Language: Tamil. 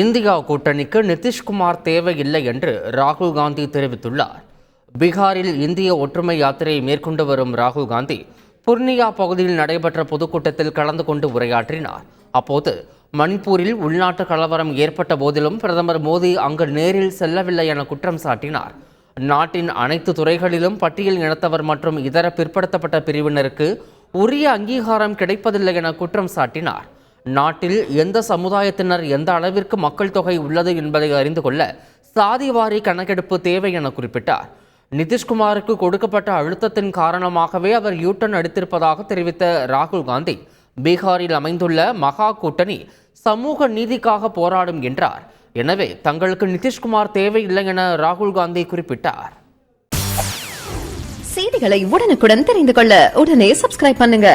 இந்தியா கூட்டணிக்கு நிதிஷ்குமார் தேவையில்லை என்று ராகுல் காந்தி தெரிவித்துள்ளார். பீகாரில் இந்திய ஒற்றுமை யாத்திரையை மேற்கொண்டு வரும் ராகுல் காந்தி புர்னியா பகுதியில் நடைபெற்ற பொதுக்கூட்டத்தில் கலந்து கொண்டு உரையாற்றினார். அப்போது மணிப்பூரில் உள்நாட்டு கலவரம் ஏற்பட்ட போதிலும் பிரதமர் மோடி அங்கு நேரில் செல்லவில்லை என குற்றம் சாட்டினார். நாட்டின் அனைத்து துறைகளிலும் பட்டியல் இனத்தவர் மற்றும் இதர பிற்படுத்தப்பட்ட பிரிவினருக்கு உரிய அங்கீகாரம் கிடைப்பதில்லை என குற்றம் சாட்டினார். நாட்டில் எந்த சமுதாயத்தினர் எந்த அளவிற்கு மக்கள் தொகை உள்ளது என்பதை அறிந்து கொள்ள சாதிவாரி கணக்கெடுப்பு தேவை என குறிப்பிட்டார். நிதிஷ்குமாருக்கு கொடுக்கப்பட்ட அழுத்தத்தின் காரணமாகவே அவர் யூட்டன் அடித்திருப்பதாக தெரிவித்த ராகுல் காந்தி பீகாரில் அமைந்துள்ள மகா கூட்டணி சமூக நீதிக்காக போராடும் என்றார். எனவே தங்களுக்கு நிதிஷ்குமார் தேவையில்லை என ராகுல் காந்தி குறிப்பிட்டார். செய்திகளை உடனுக்குடன் தெரிந்து கொள்ள உடனே சப்ஸ்கிரைப் பண்ணுங்க.